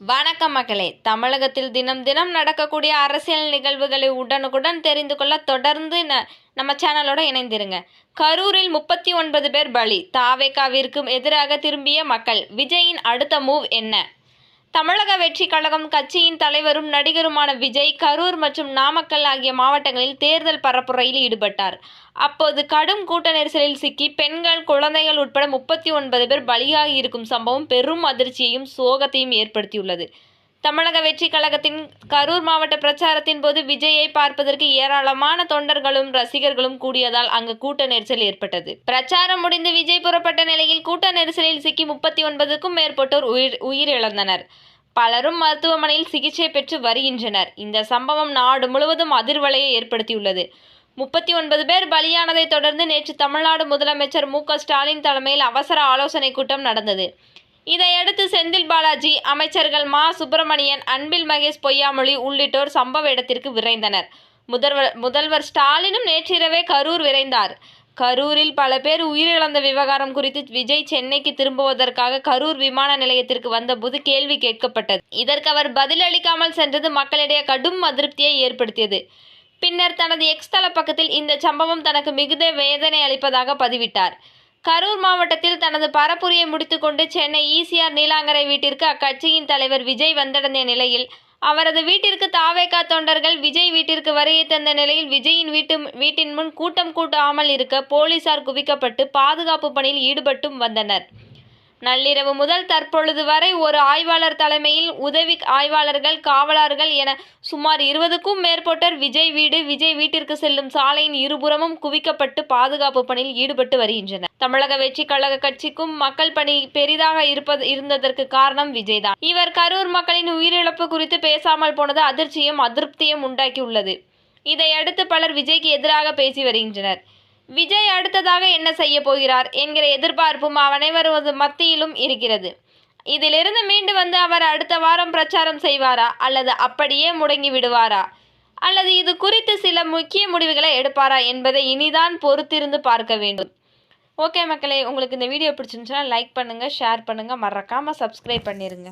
வணக்கம் மக்களே. தமிழகத்தில் தினம் தினம் நடக்கக்கூடிய அரசியல் நிகழ்வுகளை உடனுக்குடன் தெரிந்து கொள்ள தொடர்ந்து ந நம்ம சேனலோட இணைந்திருங்க. கரூரில் முப்பத்தி ஒன்பது பேர் பலி தாவேகாவிற்கு எதிராக திரும்பிய மக்கள் விஜயின் அடுத்த மூவ் என்ன? தமிழக வெற்றி கழகம் கட்சியின் தலைவரும் நடிகருமான விஜய் கரூர் மற்றும் நாமக்கல் ஆகிய மாவட்டங்களில் தேர்தல் பரப்புரையில் ஈடுபட்டார். அப்போது கடும் கூட்ட நெரிசலில் சிக்கி பெண்கள் குழந்தைகள் உட்பட முப்பத்தி ஒன்பது பேர் பலியாகி இருக்கும் சம்பவம் பெரும் அதிர்ச்சியையும் சோகத்தையும் ஏற்படுத்தியுள்ளது. தமிழக வெற்றி கழகத்தின் கரூர் மாவட்ட பிரச்சாரத்தின் போது விஜயை பார்ப்பதற்கு ஏராளமான தொண்டர்களும் ரசிகர்களும் கூடியதால் அங்கு கூட்ட நெரிசல் ஏற்பட்டது. பிரச்சாரம் முடிந்து விஜய் புறப்பட்ட நிலையில் கூட்ட நெரிசலில் சிக்கி முப்பத்தி ஒன்பதுக்கும் மேற்பட்டோர் உயிர் உயிரிழந்தனர். பலரும் மருத்துவமனையில் சிகிச்சை பெற்று வருகின்றனர். இந்த சம்பவம் நாடு முழுவதும் அதிர்வலையை ஏற்படுத்தியுள்ளது. முப்பத்தி ஒன்பது பேர் பலியானதை தொடர்ந்து நேற்று தமிழ்நாடு முதலமைச்சர் மு க ஸ்டாலின் தலைமையில் அவசர ஆலோசனை கூட்டம் நடந்தது. இதையடுத்து செந்தில் பாலாஜி அமைச்சர்கள் மா. சுப்பிரமணியன் அன்பில் மகேஷ் பொய்யாமொழி உள்ளிட்டோர் சம்பவ இடத்திற்கு விரைந்தனர். முதல்வர் முதல்வர் ஸ்டாலினும் நேற்றிரவே கரூர் விரைந்தார். கரூரில் பல பேர் உயிரிழந்த விவகாரம் குறித்து விஜய் சென்னைக்கு திரும்புவதற்காக கரூர் விமான நிலையத்திற்கு வந்தபோது கேள்வி கேட்கப்பட்டது. இதற்கு அவர் பதிலளிக்காமல் சென்றது மக்களிடையே கடும் அதிருப்தியை ஏற்படுத்தியது. பின்னர் தனது எக்ஸ் தள பக்கத்தில் இந்த சம்பவம் தனக்கு மிகுந்த வேதனை அளிப்பதாக பதிவிட்டார். கரூர் மாவட்டத்தில் தனது பரப்புரையை முடித்துக்கொண்டு சென்னை ஈசிஆர் நீலாங்கரை வீட்டிற்கு அக்கட்சியின் தலைவர் விஜய் வந்தடைந்த நிலையில் அவரது வீட்டிற்கு தாவேகா தொண்டர்கள் விஜய் வீட்டிற்கு வருகை தந்த நிலையில் விஜயின் வீட்டு வீட்டின் முன் கூட்டம் கூட்டாமல் இருக்க போலீசார் குவிக்கப்பட்டு பாதுகாப்பு பணியில் ஈடுபட்டும் வந்தனர். நள்ளிரவு முதல் தற்பொழுது வரை ஒரு ஆய்வாளர் தலைமையில் உதவி ஆய்வாளர்கள் காவலர்கள் என சுமார் இருபதுக்கும் மேற்பட்டோர் விஜய் வீடு விஜய் வீட்டிற்கு செல்லும் சாலையின் இருபுறமும் குவிக்கப்பட்டு பாதுகாப்பு பணியில் ஈடுபட்டு வருகின்றனர். தமிழக வெற்றி கழக கட்சிக்கும் மக்கள் பணி பெரிதாக இருப்பது இருந்ததற்கு காரணம் விஜய்தான். இவர் கரூர் மக்களின் உயிரிழப்பு குறித்து பேசாமல் போனது அதிர்ச்சியும் அதிருப்தியும் உண்டாக்கியுள்ளது. இதையடுத்து பலர் விஜய்க்கு எதிராக பேசி வருகின்றனர். விஜய் அடுத்ததாக என்ன செய்ய போகிறார் என்கிற எதிர்பார்ப்பும் அனைவரது மத்தியிலும் இருக்கிறது. இதிலிருந்து மீண்டு வந்து அவர் அடுத்த வாரம் பிரச்சாரம் செய்வாரா? அல்லது அப்படியே முடங்கி விடுவாரா? அல்லது இது குறித்து சில முக்கிய முடிவுகளை எடுப்பாரா என்பதை இனிதான் பொறுத்திருந்து பார்க்க வேண்டும். ஓகே மக்களே உங்களுக்கு இந்த வீடியோ பிடிச்சிருந்துச்சுன்னா லைக் பண்ணுங்கள் ஷேர் பண்ணுங்கள் மறக்காமல் சப்ஸ்கிரைப் பண்ணிடுங்க